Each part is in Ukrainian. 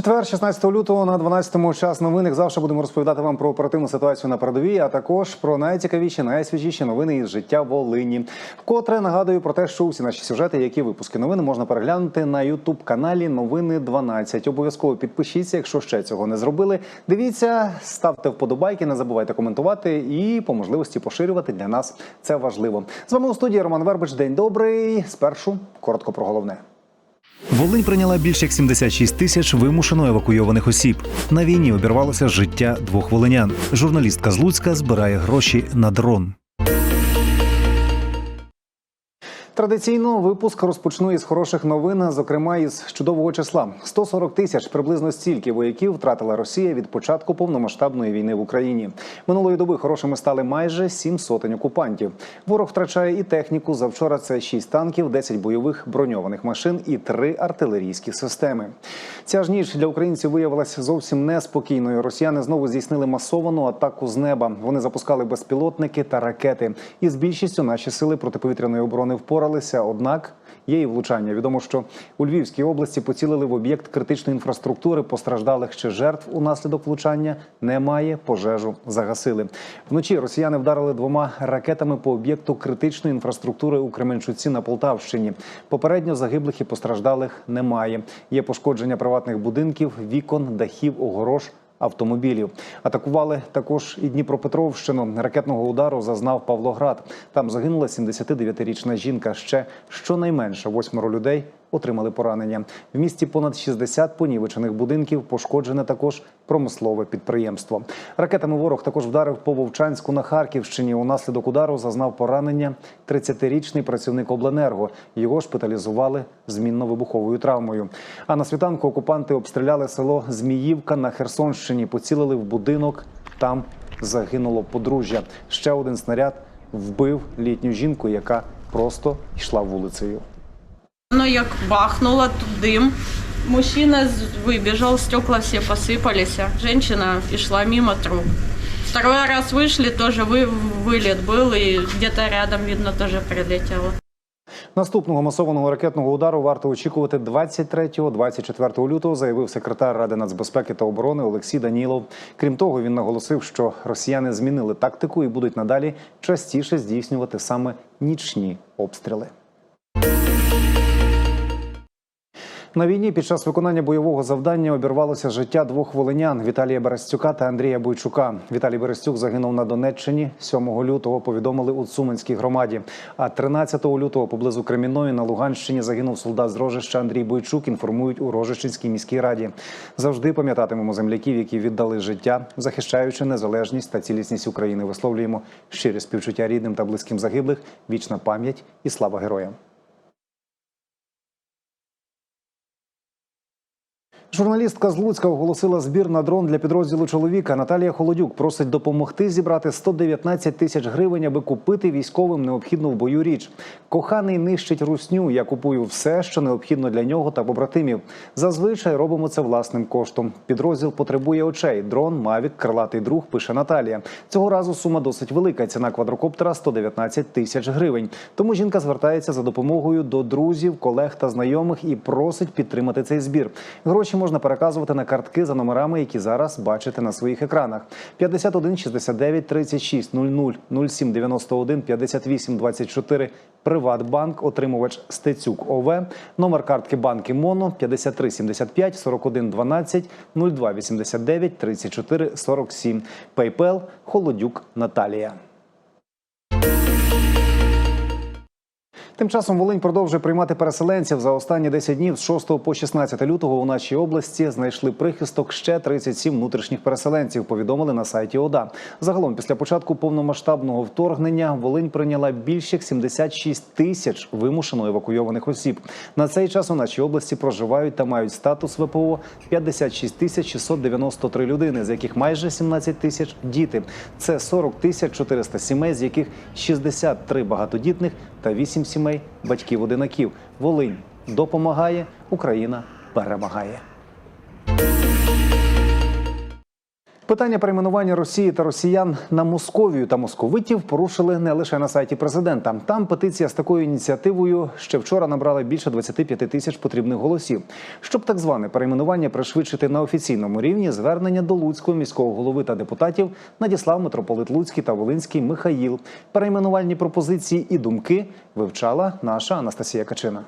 Четвер, 16 лютого на 12-му час новин. Як завжди будемо розповідати вам про оперативну ситуацію на передовій, а також про найцікавіші, найсвіжіші новини із життя Волині. Вкотре нагадую про те, що усі наші сюжети, які випуски новин можна переглянути на Ютуб каналі Новини 12. Обов'язково підпишіться, якщо ще цього не зробили. Дивіться, ставте вподобайки, не забувайте коментувати і по можливості поширювати для нас. Це важливо. З вами у студії Роман Вербич. День добрий. Спершу коротко про головне. Волинь прийняла більш як 76 тисяч вимушено евакуйованих осіб. На війні обірвалося життя двох волинян. Журналістка з Луцька збирає гроші на дрон. Традиційно випуск розпочну із хороших новин, зокрема із чудового числа. 140 тисяч приблизно стільки вояків втратила Росія від початку повномасштабної війни в Україні. Минулої доби хорошими стали майже сім сотень окупантів. Ворог втрачає і техніку. Завчора це 6 танків, 10 бойових броньованих машин і 3 артилерійські системи. Ця ж ніч для українців виявилася зовсім неспокійною. Росіяни знову здійснили масовану атаку з неба. Вони запускали безпілотники та ракети. І з більшістю наші сили протиповітряної оборони впоралися. Однак є і влучання. Відомо, що у Львівській області поцілили в об'єкт критичної інфраструктури. Постраждалих ще жертв унаслідок влучання немає. Пожежу загасили. Вночі росіяни вдарили двома ракетами по об'єкту критичної інфраструктури у Кременчуці на Полтавщині. Попередньо загиблих і постраждалих немає. Є пошкодження приватних будинків, вікон, дахів, огорож автомобілів. Атакували також і Дніпропетровщину. Ракетного удару зазнав Павлоград. Там загинула 79-річна жінка. Ще щонайменше восьмеро людей отримали поранення. В місті понад 60 понівечених будинків. Пошкоджене також промислове підприємство. Ракетами ворог також вдарив по Вовчанську на Харківщині. Унаслідок удару зазнав поранення 30-річний працівник обленерго. Його шпиталізували з мінно-вибуховою травмою. А на світанку окупанти обстріляли село Зміївка на Херсонщині. Поцілили в будинок. Там загинуло подружжя. Ще один снаряд вбив літню жінку, яка просто йшла вулицею. Ну, як бахнуло, тут дим. Мужчина з- выбежал, стекла все посыпались. а Женщина и шла мимо труп. Второй раз вышли, тоже вы, вылет был, и где-то рядом, видно, тоже прилетело. Наступного масованого ракетного удару варто очікувати 23-24 лютого, заявив секретар Ради нацбезпеки та оборони Олексій Данілов. Крім того, він наголосив, що росіяни змінили тактику і будуть надалі частіше здійснювати саме нічні обстріли. На війні під час виконання бойового завдання обірвалося життя двох волинян Віталія Берестюка та Андрія Бойчука. Віталій Берестюк загинув на Донеччині 7 лютого. Повідомили у Цуманській громаді. А 13 лютого поблизу Кремінної на Луганщині загинув солдат з Рожища Андрій Бойчук. Інформують у Рожищенській міській раді. Завжди пам'ятатимемо земляків, які віддали життя, захищаючи незалежність та цілісність України. Висловлюємо щирі співчуття рідним та близьким загиблих. Вічна пам'ять і слава героям. Журналістка з Луцька оголосила збір на дрон для підрозділу чоловіка. Наталія Холодюк просить допомогти зібрати 119 тисяч гривень, аби купити військовим необхідну в бою річ. Коханий нищить русню. Я купую все, що необхідно для нього та побратимів. Зазвичай робимо це власним коштом. Підрозділ потребує очей. Дрон, Мавік, крилатий друг. Пише Наталія. Цього разу сума досить велика. Ціна квадрокоптера 119 тисяч гривень. Тому жінка звертається за допомогою до друзів, колег та знайомих і просить підтримати цей збір. Гроші можна переказувати на картки за номерами, які зараз бачите на своїх екранах: 51 69 36 00 07 91 58 24 Приватбанк, отримувач Стецюк ОВ, номер картки банки Моно 53 75 41 12 02 89 34 47. PayPal Холодюк Наталія. Тим часом Волинь продовжує приймати переселенців за останні 10 днів з 6 по 16 лютого у нашій області знайшли прихисток ще 37 внутрішніх переселенців. Повідомили на сайті ОДА. Загалом, після початку повномасштабного вторгнення, Волинь прийняла більше як 76 тисяч вимушено евакуйованих осіб. На цей час у нашій області проживають та мають статус ВПО 56 тисяч 693 людини, з яких майже 17 тисяч діти. Це 40 тисяч 400 сімей, з яких 63 багатодітних та 8 сімей батьків-одинаків. Волинь допомагає, Україна перемагає. Питання перейменування Росії та росіян на Московію та московитів порушили не лише на сайті президента. Там петиція з такою ініціативою ще вчора набрала більше 25 тисяч потрібних голосів. Щоб так зване перейменування пришвидшити на офіційному рівні, звернення до Луцького міського голови та депутатів надіслав митрополит Луцький та Волинський Михаїл. Перейменувальні пропозиції і думки вивчала наша Анастасія Качина.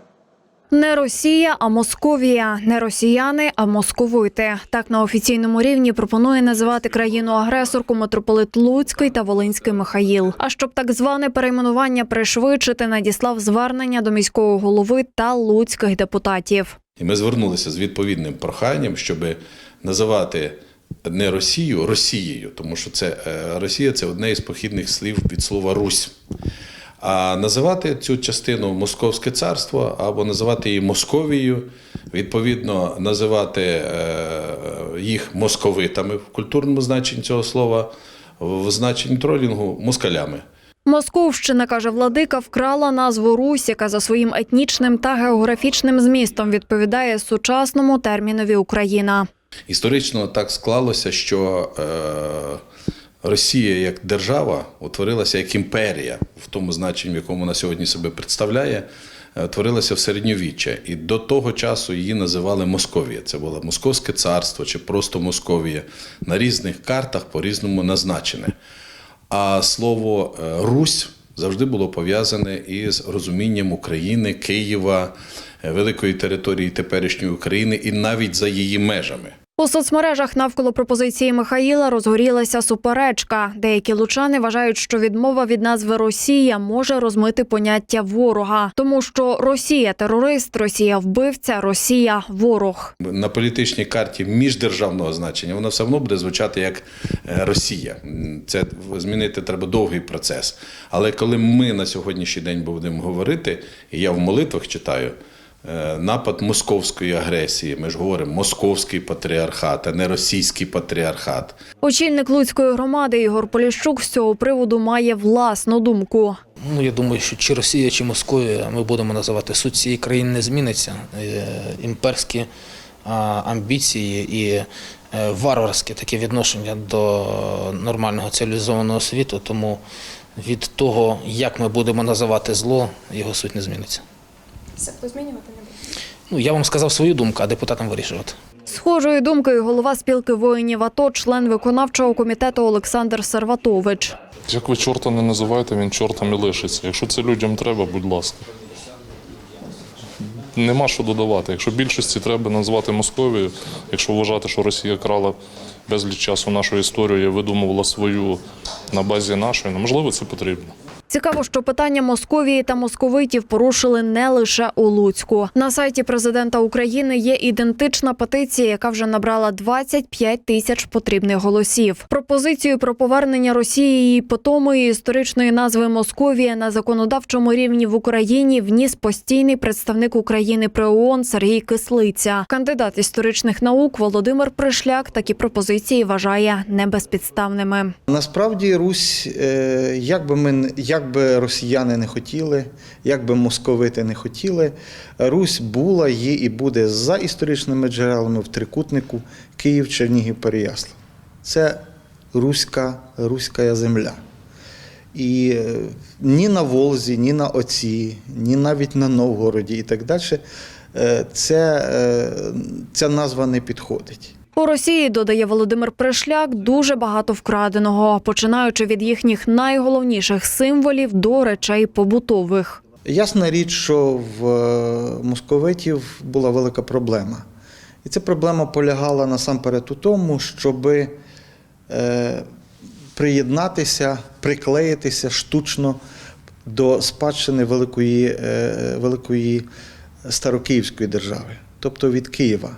Не Росія, а Московія. Не росіяни, а московити. Так на офіційному рівні пропонує називати країну агресорку митрополит Луцький та Волинський Михаїл. А щоб так зване перейменування пришвидшити, надіслав звернення до міського голови та луцьких депутатів. І ми звернулися з відповідним проханням, щоб називати не Росію Росією, тому що це е, Росія це одне із похідних слів від слова Русь. А називати цю частину Московське царство або називати її Московією, відповідно, називати е, їх московитами в культурному значенні цього слова, в значенні тролінгу москалями. Московщина, каже владика, вкрала назву Русь, яка за своїм етнічним та географічним змістом відповідає сучасному термінові Україна. Історично так склалося, що е, Росія як держава утворилася як імперія в тому значенні, в якому вона сьогодні себе представляє, е, утворилася в середньовіччя. І до того часу її називали Московія. Це було Московське царство чи просто Московія. На різних картах по-різному назначене. А слово е, Русь завжди було пов'язане із розумінням України, Києва, е, великої території теперішньої України і навіть за її межами. У соцмережах навколо пропозиції Михаїла розгорілася суперечка. Деякі лучани вважають, що відмова від назви Росія може розмити поняття ворога, тому що Росія терорист, Росія вбивця, Росія ворог. На політичній карті міждержавного значення вона все одно буде звучати як е, Росія. Це змінити треба довгий процес. Але коли ми на сьогоднішній день будемо говорити, і я в молитвах читаю. Е, Напад московської агресії. Ми ж говоримо московський патріархат, а не російський патріархат. Очільник Луцької громади Ігор Поліщук з цього приводу має власну думку. Ну, я думаю, що чи Росія, чи Московія ми будемо називати суть цієї країни не зміниться. Е, Імперські амбіції і е, варварське таке відношення до нормального цивілізованого світу. Тому від того, як ми будемо називати зло, його суть не зміниться. Тобто змінювати не буде. Ну, я вам сказав свою думку, а депутатам вирішувати. Схожої думки голова спілки воїнів АТО, член виконавчого комітету Олександр Серватович. Як ви чорта не називаєте, він чортом і лишиться. Якщо це людям треба, будь ласка. Нема що додавати. Якщо більшості треба назвати Московію, якщо вважати, що Росія крала безліч часу нашу історію і видумувала свою на базі нашої, ну можливо, це потрібно. Цікаво, що питання Московії та московитів порушили не лише у Луцьку. На сайті президента України є ідентична петиція, яка вже набрала 25 тисяч потрібних голосів. Пропозицію про повернення Росії її питомої історичної назви Московія на законодавчому рівні в Україні вніс постійний представник України при ООН Сергій Кислиця. Кандидат історичних наук Володимир Пришляк такі пропозиції вважає небезпідставними. Насправді Русь, е, як би ми не- як би росіяни не хотіли, як би московити не хотіли, Русь була, є і буде за історичними джерелами в трикутнику Київ, Чернігів, Переяслав. Це руська, руська земля. І е, ні на Волзі, ні на Оці, ні навіть на Новгороді і так далі, е, це, е, ця назва не підходить. У Росії, додає Володимир Пришляк, дуже багато вкраденого, починаючи від їхніх найголовніших символів до речей побутових. Ясна річ, що в е, московитів була велика проблема. І ця проблема полягала насамперед у тому, щоб е, приєднатися, приклеїтися штучно до спадщини великої, е, великої старокиївської держави, тобто від Києва.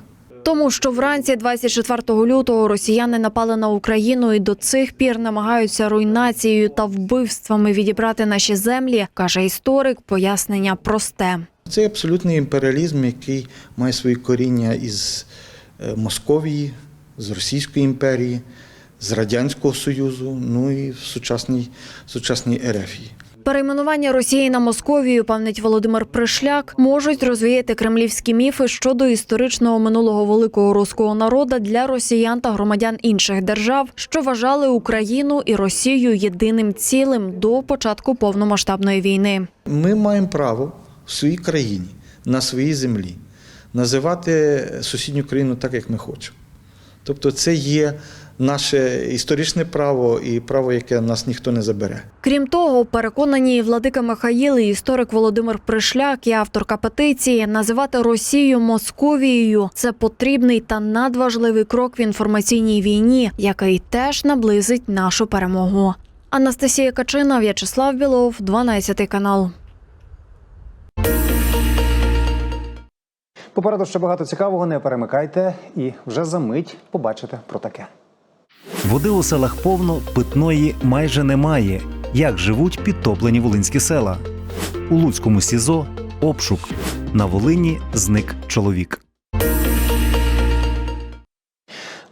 Тому що вранці 24 лютого росіяни напали на Україну і до цих пір намагаються руйнацією та вбивствами відібрати наші землі, каже історик. Пояснення просте. Це абсолютний імперіалізм, який має свої коріння із е, Московії, з Російської імперії, з Радянського Союзу, ну і в сучасній, сучасній Ерефії. Перейменування Росії на Московію, певнить Володимир Пришляк, можуть розвіяти кремлівські міфи щодо історичного минулого великого руського народа для росіян та громадян інших держав, що вважали Україну і Росію єдиним цілим до початку повномасштабної війни. Ми маємо право в своїй країні, на своїй землі, називати сусідню країну так, як ми хочемо. Тобто, це є наше історичне право і право, яке нас ніхто не забере. Крім того, переконані владика Михаїл і історик Володимир Пришляк і авторка петиції називати Росію Московією це потрібний та надважливий крок в інформаційній війні, який теж наблизить нашу перемогу. Анастасія Качина, В'ячеслав Білов, 12 канал. Попереду ще багато цікавого. Не перемикайте, і вже за мить побачите про таке. Води у селах повно, питної майже немає. Як живуть підтоплені волинські села? У Луцькому СІЗО обшук. На Волині зник чоловік.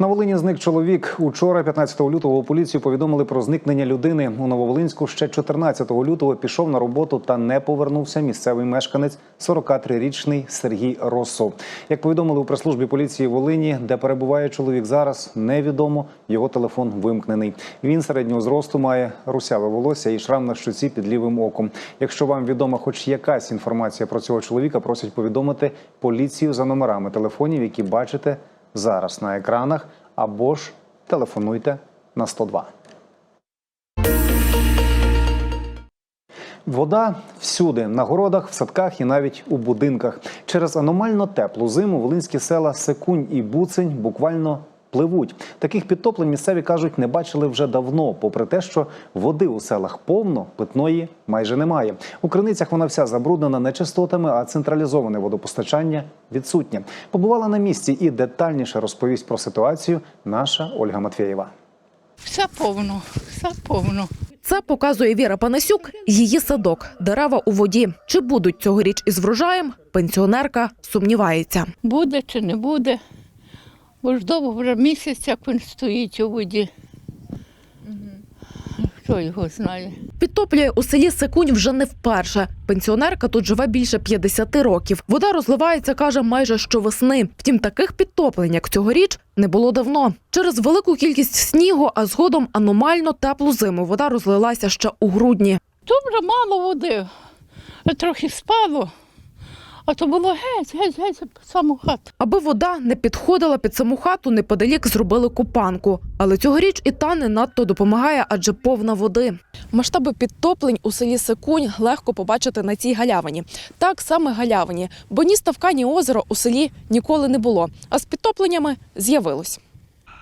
На Волині зник чоловік. Учора, 15 лютого, поліцію повідомили про зникнення людини. У Нововолинську ще 14 лютого пішов на роботу та не повернувся місцевий мешканець 43-річний Сергій Росов. Як повідомили у прес-службі поліції Волині, де перебуває чоловік зараз, невідомо. Його телефон вимкнений. Він середнього зросту має русяве волосся і шрам на щоці під лівим оком. Якщо вам відома хоч якась інформація про цього чоловіка, просять повідомити поліцію за номерами телефонів, які бачите зараз на екранах, або ж телефонуйте на 102. Вода всюди на городах, в садках і навіть у будинках. Через аномально теплу зиму волинські села Секунь і Буцень буквально пливуть. Таких підтоплень місцеві кажуть, не бачили вже давно, попри те, що води у селах повно, питної майже немає. У криницях вона вся забруднена нечистотами, а централізоване водопостачання відсутнє. Побувала на місці і детальніше розповість про ситуацію наша Ольга Матвєєва. Все повно, все повно. Це показує Віра Панасюк, її садок, дерева у воді. Чи будуть цьогоріч із врожаєм? Пенсіонерка сумнівається. Буде чи не буде. Бо ж довго вже місяць, як він стоїть у воді. Хто його знає? Підтоплює у селі Секунь вже не вперше. Пенсіонерка тут живе більше 50 років. Вода розливається, каже, майже щовесни. Втім, таких підтоплень, як цьогоріч, не було давно. Через велику кількість снігу, а згодом аномально теплу зиму вода розлилася ще у грудні. Вже мало води. Трохи спало, а то було геть, геть, геть під саму хату. Аби вода не підходила під саму хату, неподалік зробили купанку. Але цьогоріч і та не надто допомагає, адже повна води. Масштаби підтоплень у селі Секунь легко побачити на цій галявині. Так саме галявині, бо ні ставка, ні озеро у селі ніколи не було, а з підтопленнями з'явилось.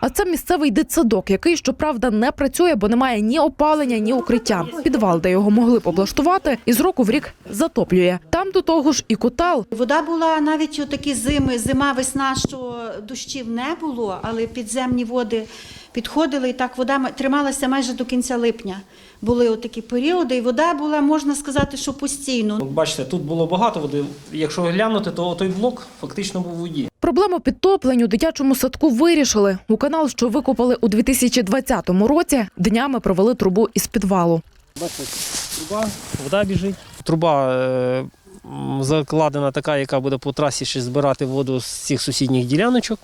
А це місцевий дитсадок, який, щоправда, не працює, бо немає ні опалення, ні укриття. Підвал, де його могли б облаштувати, із року в рік затоплює. Там до того ж і котел. Вода була навіть у такі зими, зима, весна, що дощів не було, але підземні води підходили, і так вода ма- трималася майже до кінця липня. Були отакі періоди, і вода була, можна сказати, що постійно. От Бачите, тут було багато води. Якщо глянути, то той блок фактично був у воді. Проблему підтоплень у дитячому садку вирішили. У канал, що викопали у 2020 році, днями провели трубу із підвалу. Бачите, труба, вода біжить. Труба е, закладена така, яка буде по трасі ще збирати воду з цих сусідніх діляночок.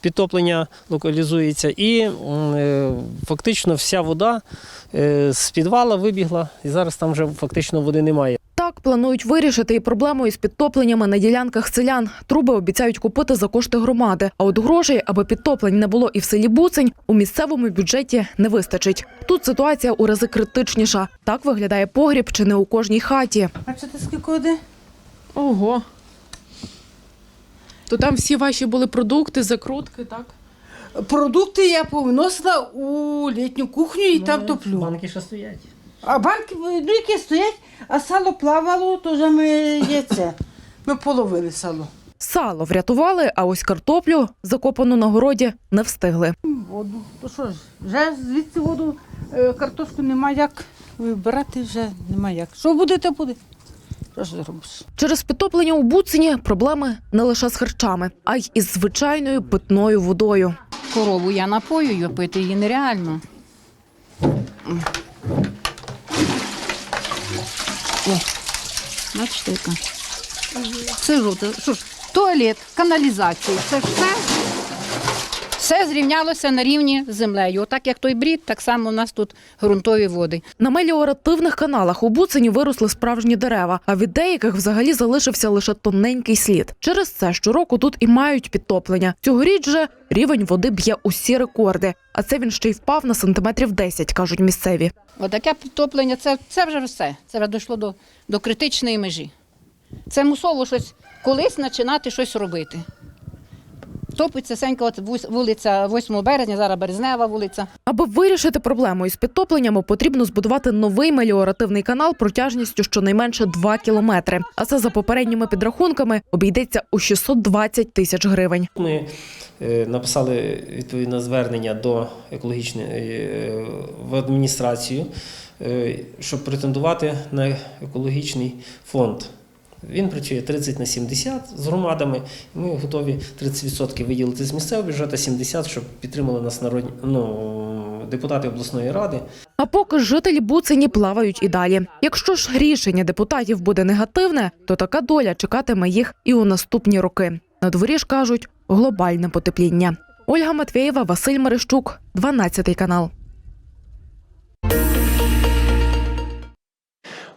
Підтоплення локалізується. І е, фактично вся вода е, з підвала вибігла, і зараз там вже фактично води немає. Так планують вирішити і проблему із підтопленнями на ділянках селян. Труби обіцяють купити за кошти громади. А от грошей, аби підтоплень не було і в селі Буцень, у місцевому бюджеті не вистачить. Тут ситуація у рази критичніша. Так виглядає погріб чи не у кожній хаті. Бачите, скільки води? Ого. То там всі ваші були продукти, закрутки, так? Продукти я повиносила у літню кухню і там топлю. Банки ще стоять. А банки, ну які стоять, а сало плавало, то вже ми є це. Ми половили сало. Сало врятували, а ось картоплю, закопану на городі, не встигли. Воду. То що ж, вже звідси воду, е, картошку нема як вибирати, вже нема як. Що буде, то буде. Через підтоплення у Буцині проблеми не лише з харчами, а й із звичайною питною водою. Корову я напоюю, пити її нереально. О, бачите, яка. Це жовте. Що ж, туалет, каналізація. Це все. Все зрівнялося на рівні з землею. Отак як той брід, так само у нас тут ґрунтові води. На меліоративних каналах у Буцині виросли справжні дерева, а від деяких взагалі залишився лише тоненький слід. Через це щороку тут і мають підтоплення. Цьогоріч же рівень води б'є усі рекорди, а це він ще й впав на сантиметрів 10, кажуть місцеві. Отаке підтоплення, це, це вже все. Це вже дійшло до, до критичної межі. Це мусово щось колись починати щось робити. Топиться сенька, от вулиця 8 березня, зараз Березнева вулиця. Аби вирішити проблему із підтопленнями, потрібно збудувати новий меліоративний канал протяжністю щонайменше 2 кілометри. А це за попередніми підрахунками обійдеться у 620 тисяч гривень. Ми е, написали відповідне звернення до екологічної е, в адміністрацію, е, щоб претендувати на екологічний фонд. Він працює 30 на 70 з громадами. Ми готові 30% виділити з місцевого бюджету, 70%, щоб підтримали нас народні ну, депутати обласної ради. А поки жителі Буцині плавають і далі. Якщо ж рішення депутатів буде негативне, то така доля чекатиме їх і у наступні роки. На дворі ж кажуть глобальне потепління. Ольга Матвєєва, Василь Мерещук, 12 канал.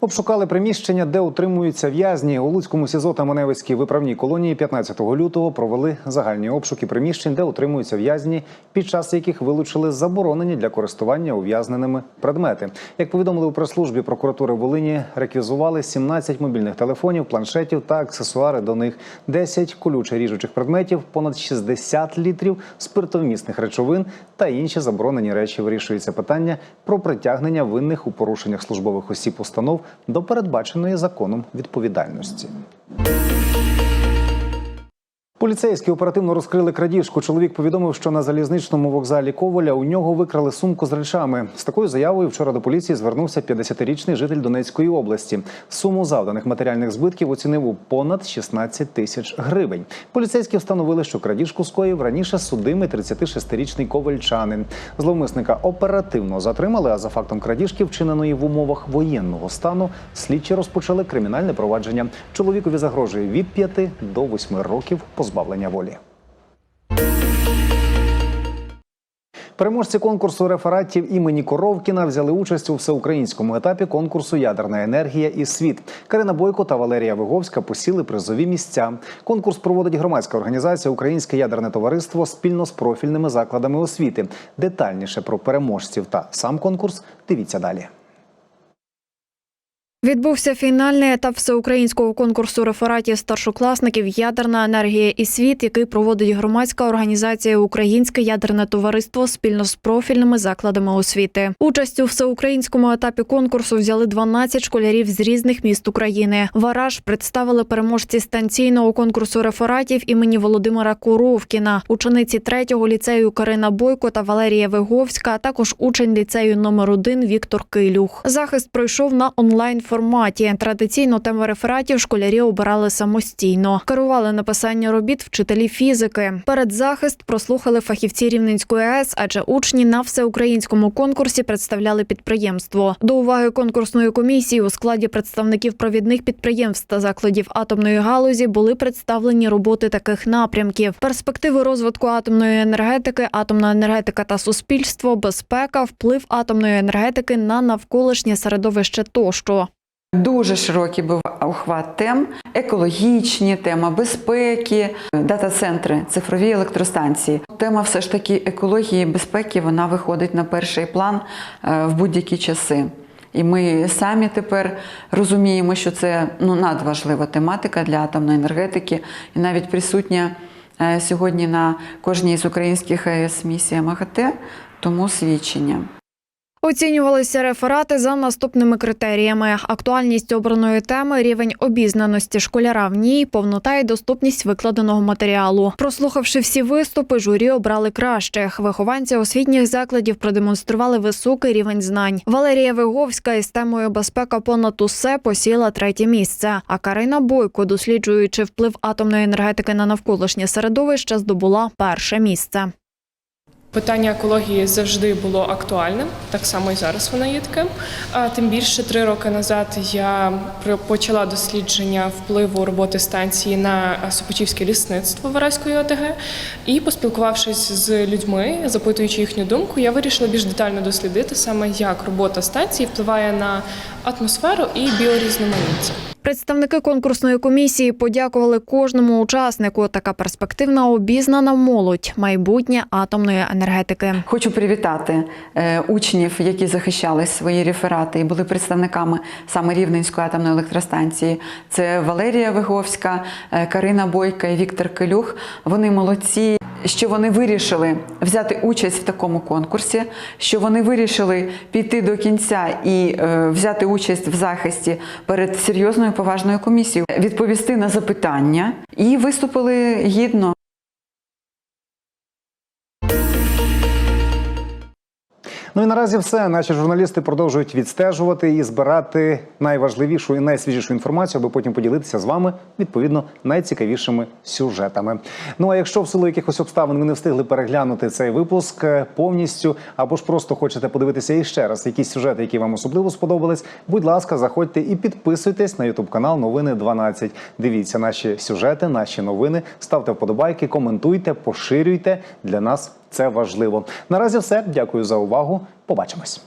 Обшукали приміщення, де утримуються в'язні. У Луцькому СІЗО та Маневицькій виправній колонії 15 лютого провели загальні обшуки приміщень, де утримуються в'язні, під час яких вилучили заборонені для користування ув'язненими предмети. Як повідомили у прес-службі прокуратури Волині, реквізували 17 мобільних телефонів, планшетів та аксесуари до них, 10 колюче ріжучих предметів, понад 60 літрів спиртовмісних речовин та інші заборонені речі. Вирішується питання про притягнення винних у порушеннях службових осіб установ до передбаченої законом відповідальності. Поліцейські оперативно розкрили крадіжку. Чоловік повідомив, що на залізничному вокзалі Коваля у нього викрали сумку з речами. З такою заявою вчора до поліції звернувся 50-річний житель Донецької області. Суму завданих матеріальних збитків оцінив у понад 16 тисяч гривень. Поліцейські встановили, що крадіжку скоїв раніше судимий 36-річний ковальчанин. Зловмисника оперативно затримали. А за фактом крадіжки, вчиненої в умовах воєнного стану, слідчі розпочали кримінальне провадження. Чоловікові загрожує від 5 до 8 років позбавлення волі. Переможці конкурсу рефератів імені Коровкіна взяли участь у всеукраїнському етапі конкурсу Ядерна енергія і світ. Карина Бойко та Валерія Виговська посіли призові місця. Конкурс проводить громадська організація Українське ядерне товариство спільно з профільними закладами освіти. Детальніше про переможців та сам конкурс дивіться далі. Відбувся фінальний етап всеукраїнського конкурсу рефератів старшокласників Ядерна енергія і світ, який проводить громадська організація Українське ядерне товариство спільно з профільними закладами освіти. Участь у всеукраїнському етапі конкурсу взяли 12 школярів з різних міст України. Вараж представили переможці станційного конкурсу рефератів імені Володимира Куровкіна, учениці третього ліцею Карина Бойко та Валерія Виговська, а також учень ліцею номер 1 Віктор Килюх. Захист пройшов на онлайн форматі. Традиційно теми рефератів школярі обирали самостійно. Керували написання робіт вчителі фізики. Перед захист прослухали фахівці Рівненської АЕС, адже учні на всеукраїнському конкурсі представляли підприємство. До уваги конкурсної комісії у складі представників провідних підприємств та закладів атомної галузі були представлені роботи таких напрямків: перспективи розвитку атомної енергетики, атомна енергетика та суспільство, безпека, вплив атомної енергетики на навколишнє середовище тощо. Дуже широкий був охват тем: екологічні, тема безпеки, дата-центри, цифрові електростанції. Тема все ж таки екології безпеки вона виходить на перший план е, в будь-які часи. І ми самі тепер розуміємо, що це ну, надважлива тематика для атомної енергетики, і навіть присутня е, сьогодні на кожній з українських АЕС місія МАГАТЕ, тому свідчення. Оцінювалися реферати за наступними критеріями: актуальність обраної теми, рівень обізнаності школяра в ній, повнота і доступність викладеного матеріалу. Прослухавши всі виступи, журі обрали кращих. Вихованці освітніх закладів продемонстрували високий рівень знань. Валерія Виговська із темою безпека понад усе посіла третє місце. А Карина Бойко, досліджуючи вплив атомної енергетики на навколишнє середовище, здобула перше місце. Питання екології завжди було актуальним, так само і зараз воно є таким. Тим більше три роки назад я почала дослідження впливу роботи станції на Сопочівське лісництво Вараської ОТГ. І поспілкувавшись з людьми, запитуючи їхню думку, я вирішила більш детально дослідити саме як робота станції впливає на атмосферу і біорізноманіття. Представники конкурсної комісії подякували кожному учаснику. Така перспективна обізнана молодь майбутнє атомної енергетики. Хочу привітати е, учнів, які захищали свої реферати і були представниками саме Рівненської атомної електростанції. Це Валерія Виговська, е, Карина Бойка і Віктор Келюх. Вони молодці. Що вони вирішили взяти участь в такому конкурсі, що вони вирішили піти до кінця і е, взяти участь в захисті перед серйозною поважною комісією, відповісти на запитання і виступили гідно. Ну і наразі все. Наші журналісти продовжують відстежувати і збирати найважливішу і найсвіжішу інформацію, аби потім поділитися з вами відповідно найцікавішими сюжетами. Ну а якщо в силу якихось обставин ви не встигли переглянути цей випуск е, повністю, або ж просто хочете подивитися іще раз якісь сюжети, які вам особливо сподобались, будь ласка, заходьте і підписуйтесь на Ютуб канал Новини 12. Дивіться наші сюжети, наші новини, ставте вподобайки, коментуйте, поширюйте. Для нас це важливо. Наразі все. Дякую за увагу. Побачимось.